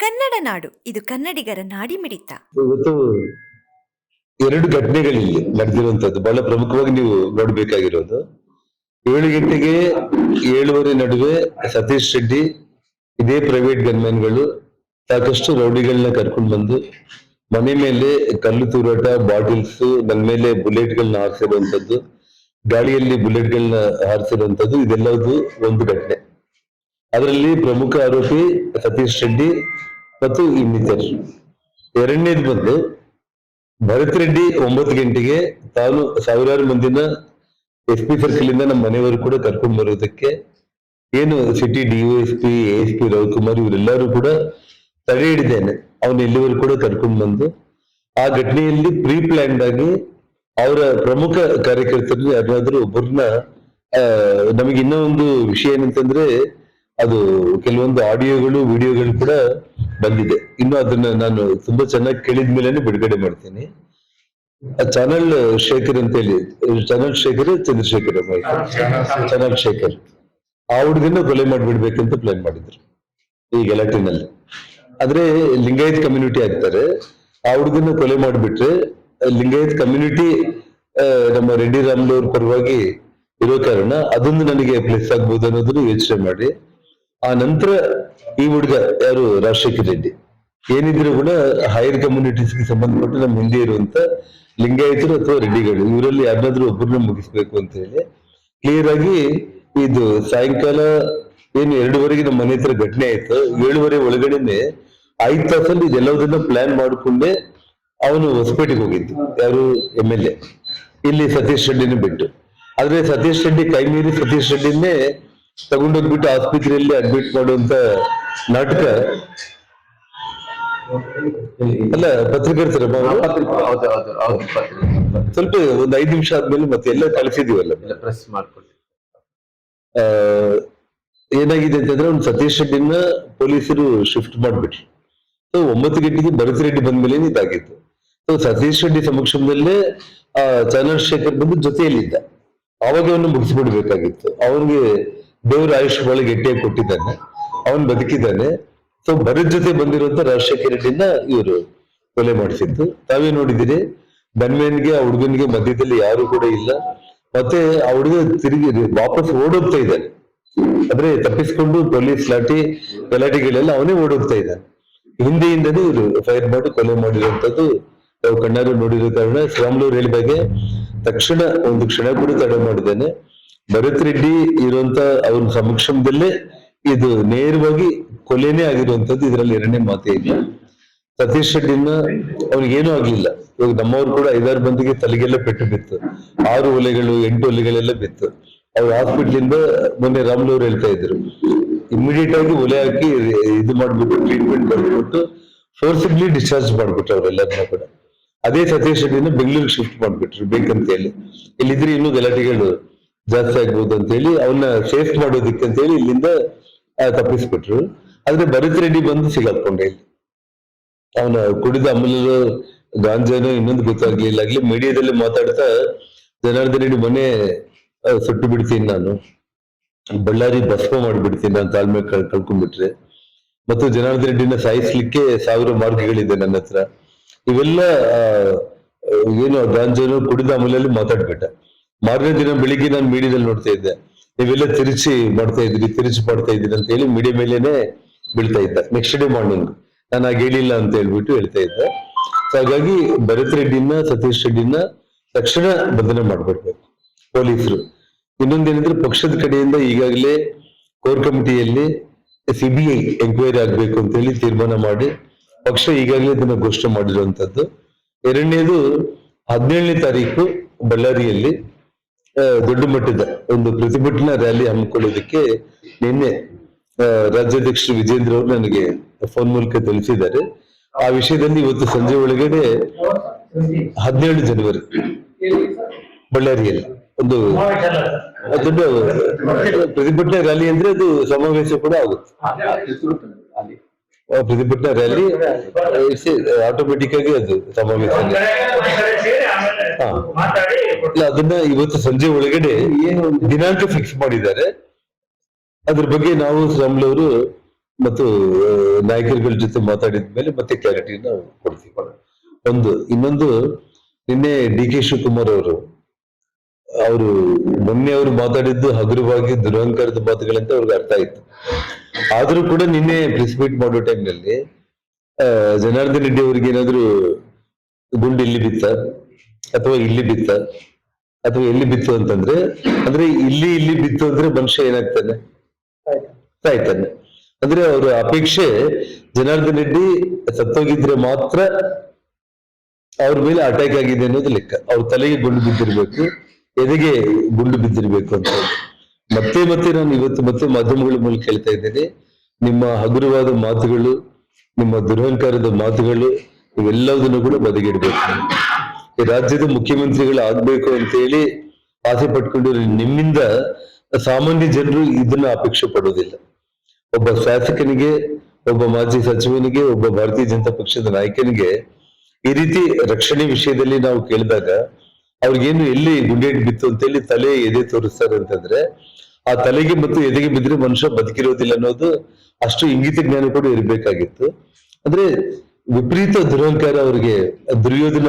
ಕನ್ನಡ ನಾಡು. ಇದು ಕನ್ನಡಿಗರ ನಾಡಿಮಿಡಿತ. ಇವತ್ತು ಎರಡು ಘಟನೆಗಳಿಲ್ಲಿ ನಡೆದಿರುವಂತದ್ದು ಬಹಳ ಪ್ರಮುಖವಾಗಿ ನೀವು ನೋಡ್ಬೇಕಾಗಿರೋದು. ಏಳು ಗಂಟೆಗೆ ಏಳುವರೆ ನಡುವೆ ಸತೀಶ್ ರೆಡ್ಡಿ ಇದೇ ಪ್ರೈವೇಟ್ ಗನ್ಮ್ಯಾನ್ಗಳು ಸಾಕಷ್ಟು ರೌಡಿಗಳನ್ನ ಕರ್ಕೊಂಡು ಬಂದು ಮನೆ ಮೇಲೆ ಕಲ್ಲು ತೂರಾಟ ಬಾಟಿಲ್ಸ್ ನನ್ನ ಮೇಲೆ ಬುಲೆಟ್ಗಳನ್ನ ಹಾರಿಸಿರುವಂತದ್ದು ಗಾಳಿಯಲ್ಲಿ ಬುಲೆಟ್ಗಳನ್ನ ಹಾರಿಸಿರುವಂತದ್ದು ಇದೆಲ್ಲದು ಒಂದು ಘಟನೆ. ಅದರಲ್ಲಿ ಪ್ರಮುಖ ಆರೋಪಿ ಸತೀಶ್ ರೆಡ್ಡಿ ಮತ್ತು ಇನ್ನಿತರ ಎರಡನೇದು ಬಂದು ಭರತ್ ರೆಡ್ಡಿ ಒಂಬತ್ತು ಗಂಟೆಗೆ ತಾನು ಸಾವಿರಾರು ಮಂದಿನ ಎಸ್ ಪಿ ಸರ್ಕಲ್ ಇಂದ ನಮ್ಮ ಮನೆಯವರು ಕೂಡ ಕರ್ಕೊಂಡ್ ಬರೋದಕ್ಕೆ ಏನು city DySP S P, Ravikumar ಇವರೆಲ್ಲರೂ ಕೂಡ ತಡೆ ಹಿಡಿದೇನೆ. ಅವನ ಎಲ್ಲಿವರು ಕೂಡ ಕರ್ಕೊಂಡ್ ಬಂದು ಆ ಘಟನೆಯಲ್ಲಿ ಪ್ರೀ ಪ್ಲಾನ್ಡ್ ಆಗಿ ಅವರ ಪ್ರಮುಖ ಕಾರ್ಯಕರ್ತರಲ್ಲಿ ಯಾರಾದ್ರೂ ಒಬ್ಬರನ್ನ ನಮಗೆ ಇನ್ನೂ ಒಂದು ವಿಷಯ ಏನಂತಂದ್ರೆ ಅದು ಕೆಲವೊಂದು ಆಡಿಯೋಗಳು ವಿಡಿಯೋಗಳು ಕೂಡ ಬಂದಿದೆ. ಇನ್ನು ಅದನ್ನ ನಾನು ತುಂಬಾ ಚೆನ್ನಾಗಿ ಕೇಳಿದ ಮೇಲೆ ಬಿಡುಗಡೆ ಮಾಡ್ತೀನಿ. ಚಾನಲ್ ಶೇಖರ್ ಅಂತ ಹೇಳಿ ಚಾನಲ್ ಶೇಖರ್ ಚಂದ್ರಶೇಖರ್ ಚಾನಲ್ ಶೇಖರ್. ಆ ಹುಡುಗನ ಕೊಲೆ ಮಾಡಿಬಿಡ್ಬೇಕಂತ ಪ್ಲಾನ್ ಮಾಡಿದ್ರು ಈ ಗಲಾಟಿನಲ್ಲಿ. ಆದ್ರೆ ಲಿಂಗಾಯತ್ ಕಮ್ಯುನಿಟಿ ಆಗ್ತಾರೆ. ಆ ಹುಡುಗನ ಕೊಲೆ ಮಾಡಿಬಿಟ್ರೆ ಲಿಂಗಾಯತ್ ಕಮ್ಯುನಿಟಿ ನಮ್ಮ ರೆಡ್ಡಿ ರಾಮ್ಲು ಅವ್ರ ಪರವಾಗಿ ಇರೋ ಕಾರಣ ಅದೊಂದು ನನಗೆ ಪ್ಲೇಸ್ ಆಗ್ಬಹುದು ಅನ್ನೋದನ್ನು ಯೋಚನೆ ಮಾಡಿ. ಆ ನಂತರ ಈ ಹುಡುಗ ಯಾರು? ರಾಜಶೇಖರ್ ರೆಡ್ಡಿ. ಏನಿದ್ರು ಕೂಡ ಹೈಯರ್ ಕಮ್ಯುನಿಟೀಸ್ಗೆ ಸಂಬಂಧಪಟ್ಟು ನಮ್ಮ ಹಿಂದೆ ಇರುವಂತ ಲಿಂಗಾಯತರು ಅಥವಾ ರೆಡ್ಡಿಗಳು, ಇವರಲ್ಲಿ ಯಾರನ್ನಾದ್ರೂ ಒಬ್ಬರನ್ನ ಮುಗಿಸ್ಬೇಕು ಅಂತ ಹೇಳಿ ಕ್ಲಿಯರ್ ಆಗಿ ಇದು ಸಾಯಂಕಾಲ ಏನು ಎರಡುವರೆಗೆ ನಮ್ಮ ಮನೆ ಹತ್ರ ಘಟನೆ ಆಯ್ತು. ಏಳುವರೆ ಒಳಗಡೆನೆ ಐದ್ ತಾಸಲ್ಲಿ ಇದೆಲ್ಲದನ್ನ ಪ್ಲಾನ್ ಮಾಡಿಕೊಂಡೆ ಅವನು ಹೊಸಪೇಟೆಗೆ ಹೋಗಿದ್ದು. ಯಾರು? ಎಂ ಎಲ್ ಎ ಇಲ್ಲಿ ಸತೀಶ್ ರೆಡ್ಡಿನ ಬಿಟ್ಟು. ಆದ್ರೆ ಸತೀಶ್ ರೆಡ್ಡಿ ಕೈ ಮೀರಿ ಸತೀಶ್ ರೆಡ್ಡಿನೇ ತಗೊಂಡೋಗ್ಬಿಟ್ಟು ಆಸ್ಪತ್ರೆಯಲ್ಲಿ ಅಡ್ಮಿಟ್ ಮಾಡುವಂತ ನಾಟಕ? ಅಲ್ಲ ಪತ್ರಕರ್ತರ ಸ್ವಲ್ಪ ಒಂದ್ ಐದು ನಿಮಿಷ ಆದ್ಮೇಲೆ ಮತ್ತೆ ಎಲ್ಲ ಕಳಿಸಿದೀವಲ್ಲ? ಪ್ರೆಸ್ ಮಾಡ್ಕೊಳ್ಳಿ ಏನಾಗಿದೆ ಅಂತಂದ್ರೆ ಒಂದು ಸತೀಶ್ ರೆಡ್ಡಿನ ಪೊಲೀಸರು ಶಿಫ್ಟ್ ಮಾಡ್ಬಿಟ್ರು. ಸೊ ಒಂಬತ್ತು ಗಂಟೆಗೆ ಭರತ್ ರೆಡ್ಡಿ ಬಂದ್ಮೇಲೆ ಇದಾಗಿತ್ತು ಸೊ ಸತೀಶ್ ರೆಡ್ಡಿ ಸಮಕ್ಷಮದಲ್ಲೇ ಆ ಚಂದ್ರಶೇಖರ್ ಬಂದು ಜೊತೆಯಲ್ಲಿದ್ದ. ಅವಾಗ ಅವನು ಮುಗಿಸ್ಬಿಡ್ಬೇಕಾಗಿತ್ತು. ಅವನಿಗೆ ದೇವ್ರ ಆಯುಷ್ ಬಹಳ ಗಟ್ಟಿಯಾಗಿ ಕೊಟ್ಟಿದ್ದಾನೆ, ಅವನ್ ಬದುಕಿದ್ದಾನೆ. ಸೊ ಭರತ್ ಜೊತೆ ಬಂದಿರುವಂತ ರಾಜಶೇಖರ್ ರೆಡ್ಡಿನ ಇವರು ಕೊಲೆ ಮಾಡಿಸಿದ್ದು ತಾವೇ ನೋಡಿದಿರಿ, ಬನ್ವೇನ್ಗೆ, ಆ ಹುಡುಗನ್ಗೆ ಮಧ್ಯದಲ್ಲಿ ಯಾರು ಕೂಡ ಇಲ್ಲ. ಮತ್ತೆ ಆ ಹುಡುಗ ತಿರುಗಿ ವಾಪಸ್ ಓಡೋಗ್ತಾ ಇದ್ದಾನೆ. ಅಂದ್ರೆ ತಪ್ಪಿಸ್ಕೊಂಡು ಪೊಲೀಸ್ ಲಾಠಿ, ಗಲಾಟೆಗಳೆಲ್ಲ ಅವನೇ ಓಡೋಗ್ತಾ ಇದ್ದಾನೆ. ಹಿಂದೆಯಿಂದನೇ ಇವರು ಫೈರ್ ಮಾಡಿ ಕೊಲೆ ಮಾಡಿರುವಂತದ್ದು ನಾವು ಕಣ್ಣಾರು ನೋಡಿರೋ ಕಾರಣ. ಶ್ರೀರಾಮ್ಲೂರ್ ಹೇಳಿದಾಗೆ ತಕ್ಷಣ ಒಂದು ಕ್ಷಣ ಕೂಡ ತಡೆ ಮಾಡಿದ್ದಾನೆ. ಭರತ್ ರೆಡ್ಡಿ ಇರುವಂತ ಅವನ ಸಮಕ್ಷಮದಲ್ಲೇ ಇದು ನೇರವಾಗಿ ಕೊಲೆನೇ ಆಗಿರುವಂತದ್ದು ಇದರಲ್ಲಿ ಎರಡನೇ ಮಾತೇ ಇಲ್ಲ. ಸತೀಶ್ ರೆಡ್ಡಿನ ಅವ್ರಿಗೇನೂ ಆಗ್ಲಿಲ್ಲ. ಇವಾಗ ನಮ್ಮವ್ರು ಕೂಡ ಐದಾರು ಮಂದಿಗೆ ತಲೆಗೆಲ್ಲ ಪೆಟ್ಟು ಬಿತ್ತು. ಆರು ಒಲೆಗಳು, ಎಂಟು ಒಲೆಗಳೆಲ್ಲ ಬಿತ್ತು. ಅವ್ರು ಹಾಸ್ಪಿಟ್ಲಿಂದ ಮೊನ್ನೆ ರಾಮ್ಲು ಅವ್ರು ಹೇಳ್ತಾ ಇದ್ರು. ಇಮಿಡಿಯೇಟ್ ಆಗಿ ಒಲೆ ಹಾಕಿ ಇದು ಮಾಡ್ಬಿಟ್ಟು ಟ್ರೀಟ್ಮೆಂಟ್ ಬರ್ಬಿಟ್ಟು ಫೋರ್ಸಿಬ್ಲಿ ಡಿಸ್ಚಾರ್ಜ್ ಮಾಡ್ಬಿಟ್ರು ಅವರೆಲ್ಲರನ್ನ ಕೂಡ. ಅದೇ ಸತೀಶ್ ರೆಡ್ಡಿನ ಬೆಂಗಳೂರಿಗೆ ಶಿಫ್ಟ್ ಮಾಡ್ಬಿಟ್ರು ಬೇಕಂತ ಹೇಳಿ. ಇಲ್ಲಿದ್ರೆ ಇನ್ನೂ ಗಲಾಟೆಗಳು ಜಾಸ್ತಿ ಆಗ್ಬೋದು ಅಂತ ಹೇಳಿ ಅವನ್ನ ಸೇಫ್ ಮಾಡೋದಿಕ್ಕೆ ಅಂತ ಹೇಳಿ ಇಲ್ಲಿಂದ ತಪ್ಪಿಸ್ಬಿಟ್ರು. ಆದ್ರೆ ಭರತ್ ರೆಡ್ಡಿ ಬಂದು ಸಿಗಾಕೊಂಡೆ. ಇಲ್ಲಿ ಅವನ ಕುಡಿದ ಅಮೂಲ್ಯ ಗಾಂಜಾನೋ ಇನ್ನೊಂದು ಗೊತ್ತಾಗ್ಲಿಲ್ಲ. ಆಗ್ಲಿ ಮೀಡಿಯಾದಲ್ಲಿ ಮಾತಾಡ್ತಾ, ಜನಾರ್ದನ್ ರೆಡ್ಡಿ ಮನೆ ಸುಟ್ಟು ಬಿಡ್ತೀನಿ ನಾನು. ಬಳ್ಳಾರಿ ಭಸ್ಮ ಮಾಡಿಬಿಡ್ತೀನಿ ನಾನು ತಾಳ್ಮೆ ಕಳ್, ಕಳ್ಕೊಂಡ್ಬಿಟ್ರೆ. ಮತ್ತು ಜನಾರ್ದನ್ ರೆಡ್ಡಿನ ಸಾಯಿಸ್ಲಿಕ್ಕೆ ಸಾವಿರ ಮಾರ್ಗಗಳಿದೆ ನನ್ನ ಹತ್ರ. ಇವೆಲ್ಲ ಏನು ಗಾಂಜಾನು ಕುಡಿದ ಅಮೂಲ್ಯಲ್ಲಿ ಮಾತಾಡ್ಬಿಟ್ಟ. ಮಾರನೇ ದಿನ ಬೆಳಿಗ್ಗೆ ನಾನು ಮೀಡಿಯಾದಲ್ಲಿ ನೋಡ್ತಾ ಇದ್ದೆ. ನೀವೆಲ್ಲ ತಿರುಚಿ ಮಾಡ್ತಾ ಇದ್ರಿ ತಿರುಚಿ ಮಾಡ್ತಾ ಇದ್ದೀರಿ ಅಂತ ಹೇಳಿ ಮೀಡಿಯಾ ಮೇಲೇನೆ ಬೀಳ್ತಾ ಇದ್ದ. ನೆಕ್ಸ್ಟ್ ಡೇ ಮಾರ್ನಿಂಗ್ ನಾನು ಆಗ ಹೇಳಿಲ್ಲ ಅಂತ ಹೇಳ್ಬಿಟ್ಟು ಹೇಳ್ತಾ ಇದ್ದೆ. ಹಾಗಾಗಿ ಭರತ್ ರೆಡ್ಡಿನ, ಸತೀಶ್ ರೆಡ್ಡಿನ ತಕ್ಷಣ ಬಂಧನ ಮಾಡ್ಬಿಡ್ಬೇಕು ಪೊಲೀಸರು. ಇನ್ನೊಂದೇನಂದ್ರೆ ಪಕ್ಷದ ಕಡೆಯಿಂದ ಈಗಾಗಲೇ ಕೋರ್ ಕಮಿಟಿಯಲ್ಲಿ ಸಿಬಿಐ ಎಂಕ್ವೈರಿ ಆಗ್ಬೇಕು ಅಂತ ಹೇಳಿ ತೀರ್ಮಾನ ಮಾಡಿ ಪಕ್ಷ ಈಗಾಗಲೇ ಇದನ್ನ ಘೋಷಣೆ ಮಾಡಿರುವಂತದ್ದು. ಎರಡನೇದು ಹದಿನೇಳನೇ ತಾರೀಕು ಬಳ್ಳಾರಿಯಲ್ಲಿ ದೊಡ್ಡ ಮಟ್ಟದ ಒಂದು ಪ್ರತಿಭಟನಾ ರ್ಯಾಲಿ ಹಮ್ಮಿಕೊಳ್ಳೋದಕ್ಕೆ ನಿನ್ನೆ ರಾಜ್ಯಾಧ್ಯಕ್ಷ ವಿಜೇಂದ್ರ ಅವರು ನನಗೆ ಫೋನ್ ಮೂಲಕ ತಿಳಿಸಿದ್ದಾರೆ. ಆ ವಿಷಯದಲ್ಲಿ ಇವತ್ತು ಸಂಜೆ ಒಳಗಡೆ ಹದಿನೇಳು ಜನವರಿ, ಬಳ್ಳಾರಿಯಲ್ಲಿ ಒಂದು ದೊಡ್ಡ ಪ್ರತಿಭಟನಾ ರ್ಯಾಲಿ ಅಂದ್ರೆ ಅದು ಸಮಾವೇಶ ಕೂಡ ಆಗುತ್ತೆ. ಪ್ರತಿಭಟನಾ ರ್ಯಾಲಿ ಆಟೋಮೆಟಿಕ್ ಆಗಿ ಅದು ಸಮಾವೇಶ ಹಾ. ಇಲ್ಲ ಅದನ್ನ ಇವತ್ತು ಸಂಜೆ ಒಳಗಡೆ ದಿನಾಂಕ ಫಿಕ್ಸ್ ಮಾಡಿದ್ದಾರೆ. ಅದ್ರ ಬಗ್ಗೆ ನಾವು ಶ್ರಮ್ಲವರು ಮತ್ತು ನಾಯಕರುಗಳ ಜೊತೆ ಮಾತಾಡಿದ ಮೇಲೆ ಮತ್ತೆ ಕ್ಲಾರಿಟಿನ ಕೊಡ್ತೀವಿ. ಒಂದು ಇನ್ನೊಂದು ನಿನ್ನೆ ಡಿ ಕೆ ಶಿವಕುಮಾರ್ ಅವರು ಅವರು ಮೊನ್ನೆ ಅವರು ಮಾತಾಡಿದ್ದು ಹಗುರವಾಗಿ, ದುರಹಂಕಾರದ ಮಾತುಗಳಂತ ಅವ್ರಿಗೆ ಅರ್ಥ ಆಯ್ತು. ಆದ್ರೂ ಕೂಡ ನಿನ್ನೆ ಪ್ರೆಸ್ ಮಾಡೋ ಟೈಮ್ನಲ್ಲಿ ಜನಾರ್ದನ್ ರೆಡ್ಡಿ ಅವ್ರಿಗೆ ಏನಾದ್ರು ಗುಂಡು ಇಲ್ಲಿ ಬಿತ್ತ, ಅಥವಾ ಇಲ್ಲಿ ಬಿತ್ತ, ಅಥವಾ ಎಲ್ಲಿ ಬಿತ್ತು ಅಂತಂದ್ರೆ, ಅಂದ್ರೆ ಇಲ್ಲಿ ಇಲ್ಲಿ ಬಿತ್ತು ಅಂದ್ರೆ ಮನುಷ್ಯ ಏನಾಗ್ತಾನೆ? ಸಾಯ್ತಾನೆ ಅಂದ್ರೆ ಅವ್ರ ಅಪೇಕ್ಷೆ ಜನಾರ್ದನ್ ರೆಡ್ಡಿ ಸತ್ತೋಗಿದ್ರೆ ಮಾತ್ರ ಅವ್ರ ಮೇಲೆ ಅಟ್ಯಾಕ್ ಆಗಿದೆ ಅನ್ನೋದು ಲೆಕ್ಕ. ಅವ್ರ ತಲೆಗೆ ಗುಂಡು ಬಿದ್ದಿರ್ಬೇಕು. ಎದೆಗೆ ಗುಂಡು ಬಿದ್ದಿರಬೇಕು ಅಂತ. ಮತ್ತೆ ಮತ್ತೆ ನಾನು ಇವತ್ತು ಮತ್ತೆ ಮಾಧ್ಯಮಗಳ ಮೂಲಕ ಹೇಳ್ತಾ ಇದ್ದೇನೆ, ನಿಮ್ಮ ಹಗುರವಾದ ಮಾತುಗಳು, ನಿಮ್ಮ ದುರಹಂಕಾರದ ಮಾತುಗಳು ಇವೆಲ್ಲದನ್ನು ಕೂಡ ಬದಿಗಿಡಬೇಕು. ಈ ರಾಜ್ಯದ ಮುಖ್ಯಮಂತ್ರಿಗಳು ಆಗ್ಬೇಕು ಅಂತ ಹೇಳಿ ಆಸೆ ಪಟ್ಕೊಂಡಿರೋ ನಿಮ್ಮಿಂದ ಸಾಮಾನ್ಯ ಜನರು ಇದನ್ನ ಅಪೇಕ್ಷೆ ಪಡೋದಿಲ್ಲ. ಒಬ್ಬ ಶಾಸಕನಿಗೆ, ಒಬ್ಬ ಮಾಜಿ ಸಚಿವನಿಗೆ, ಒಬ್ಬ ಭಾರತೀಯ ಜನತಾ ಪಕ್ಷದ ನಾಯಕನಿಗೆ ಈ ರೀತಿ ರಕ್ಷಣೆ ವಿಷಯದಲ್ಲಿ ನಾವು ಕೇಳಿದಾಗ ಅವ್ರಿಗೇನು ಎಲ್ಲಿ ಗುಂಡೇಟ್ ಬಿತ್ತು ಅಂತ ಹೇಳಿ ತಲೆ ಎದೆ ತೋರಿಸ್ತಾರೆ ಅಂತಂದ್ರೆ, ಆ ತಲೆಗೆ ಮತ್ತು ಎದೆಗೆ ಬಿದ್ರೆ ಮನುಷ್ಯ ಬದುಕಿರೋದಿಲ್ಲ ಅನ್ನೋದು ಅಷ್ಟು ಇಂಗಿತ ಜ್ಞಾನ ಕೂಡ ಇರಬೇಕಾಗಿತ್ತು. ಅಂದ್ರೆ ವಿಪರೀತ ದುರಹಂಕಾರ ಅವ್ರಿಗೆ, ದುರ್ಯೋಧನ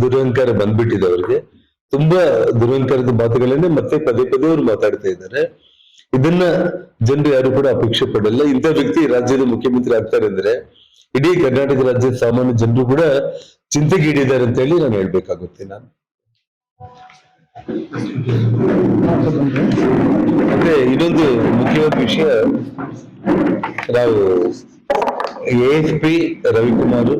ದುರಹಂಕಾರ ಬಂದ್ಬಿಟ್ಟಿದೆ ಅವ್ರಿಗೆ. ತುಂಬಾ ದುರಹಂಕಾರದ ಮಾತುಗಳನ್ನೇ ಮತ್ತೆ ಪದೇ ಪದೇ ಅವ್ರು ಮಾತಾಡ್ತಾ ಇದ್ದಾರೆ. ಇದನ್ನ ಜನರು ಯಾರು ಕೂಡ ಅಪೇಕ್ಷೆ ಪಡಲ್ಲ. ಇಂಥ ವ್ಯಕ್ತಿ ರಾಜ್ಯದ ಮುಖ್ಯಮಂತ್ರಿ ಆಗ್ತಾರೆ ಅಂದ್ರೆ, ಇಡೀ ಕರ್ನಾಟಕ ರಾಜ್ಯದ ಸಾಮಾನ್ಯ ಜನರು ಕೂಡ ಚಿಂತೆಗೀಡಿದ್ದಾರೆ ಅಂತ ಹೇಳಿ ನಾನು ಹೇಳ್ಬೇಕಾಗುತ್ತೆ ನಾನು. ಮತ್ತೆ ಇನ್ನೊಂದು ಮುಖ್ಯವಾದ ವಿಷಯ. ನಾವು ಎಸ್ ಪಿ ರವಿಕುಮಾರ್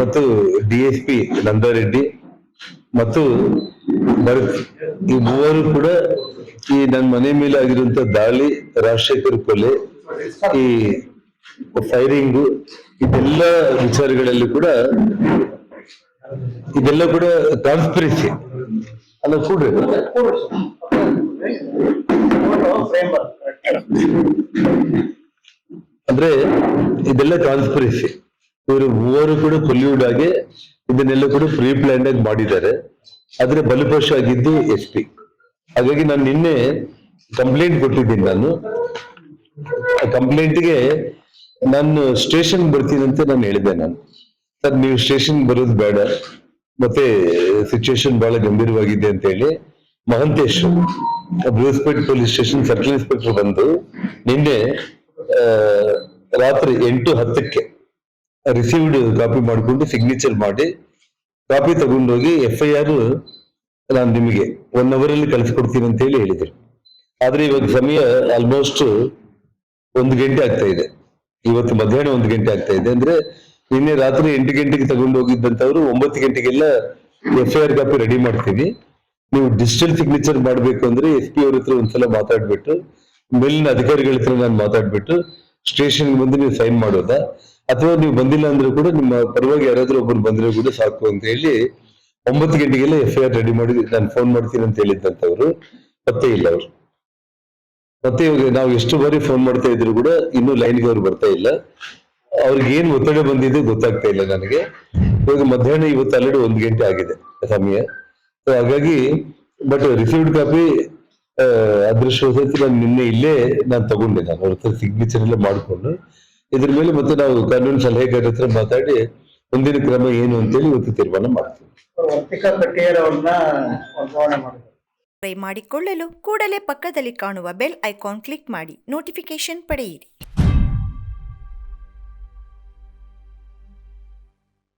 ಮತ್ತು ಡಿಎಸ್ಪಿ ನಂದಾರೆಡ್ಡಿ ಮತ್ತು ಭರತ್, ಈ ಮೂವರು ಕೂಡ ಈ ನನ್ನ ಮನೆ ಮೇಲೆ ಆಗಿರುವಂತ ದಾಳಿ, ರಾಜಶೇಖರ್ ಕೊಲೆ, ಈ ಫೈರಿಂಗು ಇದೆಲ್ಲ ವಿಚಾರಗಳಲ್ಲಿ ಕೂಡ ಇದೆಲ್ಲ ಕೂಡ ಕಾನ್ಸ್ಪಿರಸಿ ಅಲ್ಲ, ಕೂಡ್ರಿ. ಅಂದ್ರೆ ಇದೆಲ್ಲ ಕಾನ್ಸ್ಪಿರಸಿ ಇವರು ಮೂವರು ಕೂಡ ಕೊಲ್ಯೂಡ್ ಆಗಿ ಇದನ್ನೆಲ್ಲ ಕೂಡ ಪ್ರೀ ಪ್ಲಾನ್ ಆಗಿ ಮಾಡಿದ್ದಾರೆ. ಆದ್ರೆ ಬಲಿಪಶು ಆಗಿದ್ದು ಎಸ್ ಪಿ. ಹಾಗಾಗಿ ನಾನು ನಿನ್ನೆ ಕಂಪ್ಲೇಂಟ್ ಕೊಟ್ಟಿದ್ದೀನಿ ನಾನು. ಕಂಪ್ಲೇಂಟ್ಗೆ ನಾನು ಸ್ಟೇಷನ್ ಬರ್ತೀನಿ ಅಂತ ನಾನು ಹೇಳಿದೆ ನಾನು. ಸರ್, ನೀವು ಸ್ಟೇಷನ್ ಬರೋದು ಬೇಡ. ಮತ್ತೆ ಸಿಚುವೇಶನ್ ಬಹಳ ಗಂಭೀರವಾಗಿದೆ ಅಂತ ಹೇಳಿ Mahantesh Brucepet police station circle inspector ಬಂದು ನಿನ್ನೆ ರಾತ್ರಿ ಎಂಟು ಹತ್ತಕ್ಕೆ ರಿಸೀವ್ಡ್ ಕಾಪಿ ಮಾಡಿಕೊಂಡು ಸಿಗ್ನೇಚರ್ ಮಾಡಿ ಕಾಪಿ ತಗೊಂಡೋಗಿ ಎಫ್ ಐ ಆರ್ ನಾನು ನಿಮಗೆ ಒನ್ ಅವರ್ ಅಲ್ಲಿ ಕಳಿಸ್ಕೊಡ್ತೀನಿ ಅಂತ ಹೇಳಿ ಹೇಳಿದ್ರು. ಆದ್ರೆ ಇವಾಗ ಸಮಯ ಆಲ್ಮೋಸ್ಟ್ ಒಂದು ಗಂಟೆ ಆಗ್ತಾ ಇದೆ. ಇವತ್ತು ಮಧ್ಯಾಹ್ನ ಒಂದು ಗಂಟೆ ಆಗ್ತಾ ಇದೆ. ಅಂದ್ರೆ ನಿನ್ನೆ ರಾತ್ರಿ ಎಂಟು ಗಂಟೆಗೆ ತಗೊಂಡು ಹೋಗಿದ್ದಂತವ್ರು ಒಂಬತ್ತು ಗಂಟೆಗೆಲ್ಲ F I R copy ready ಮಾಡ್ತೀವಿ ನೀವು ಡಿಜಿಟಲ್ ಸಿಗ್ನೇಚರ್ ಮಾಡಬೇಕು ಅಂದ್ರೆ ಎಸ್ ಪಿ ಅವ್ರ ಹತ್ರ ಒಂದ್ಸಲ ಮಾತಾಡ್ಬಿಟ್ಟು ಮೇಲಿನ ಅಧಿಕಾರಿಗಳ ಹತ್ರ ನಾನು ಮಾತಾಡ್ಬಿಟ್ಟು ಸ್ಟೇಷನ್ ಬಂದು ನೀವು ಸೈನ್ ಮಾಡೋದಾ. ಅಥವಾ ನೀವು ಬಂದಿಲ್ಲ ಅಂದ್ರೆ ಕೂಡ ನಿಮ್ಮ ಪರವಾಗಿ ಯಾರಾದ್ರೂ ಒಬ್ಬರು ಬಂದ್ರೆ ಕೂಡ ಸಾಕು ಅಂತ ಹೇಳಿ ಒಂಬತ್ತು ಗಂಟೆಗೆಲ್ಲ ಎಫ್ ಐ ಆರ್ ರೆಡಿ ಮಾಡಿ ನಾನು ಫೋನ್ ಮಾಡ್ತೀನಿ ಅಂತ ಹೇಳಿದ್ದಂತವ್ರು ಪತ್ತೆ ಇಲ್ಲ ಅವರು. ಮತ್ತೆ ಇವಾಗ ನಾವು ಎಷ್ಟು ಬಾರಿ ಫೋನ್ ಮಾಡ್ತಾ ಇದ್ರು ಕೂಡ ಇನ್ನೂ ಲೈನ್ಗೆ ಅವ್ರು ಬರ್ತಾ ಇಲ್ಲ. ಅವ್ರಿಗೆ ಏನ್ ಒತ್ತಡ ಬಂದಿದ್ದು ಗೊತ್ತಾಗ್ತಾ ಇಲ್ಲ ನನಗೆ. ಇವಾಗ ಮಧ್ಯಾಹ್ನ ಇವತ್ತು ಆಲ್ರೆಡಿ ಒಂದು ಗಂಟೆ ಆಗಿದೆ ಸಮಯ. ಸೊ ಹಾಗಾಗಿ ಬಟ್ ರಿಸೀವ್ಡ್ ಕಾಪಿ ಅದೃಷ್ಟವಶಾತ್ ನಾನು ನಿನ್ನೆ ಇಲ್ಲೇ ನಾನು ತಗೊಂಡೆ ನಾನು. ಅವ್ರ ಹತ್ರ ಸಿಗ್ನೇಚರ್ ಎಲ್ಲ ಮಾಡಿಕೊಂಡು. ಇದ್ರ ಮೇಲೆ ಮತ್ತೆ ನಾವು ಕಾನೂನು ಸಲಹೆಗಾರ ಹತ್ರ ಮಾತಾಡಿ ಮುಂದಿನ ಕ್ರಮ ಏನು ಅಂತೇಳಿ ಇವತ್ತು ತೀರ್ಮಾನ ಮಾಡ್ತೀವಿ. ಮಾಡಿಕೊಳ್ಳಲು ಕೂಡಲೇ ಪಕ್ಕದಲ್ಲಿ ಕಾಣುವ ಬೆಲ್ ಐಕಾನ್ ಕ್ಲಿಕ್ ಮಾಡಿ. ನೋಟಿಫಿಕೇಶನ್ ಪಡೆಯಿರಿ.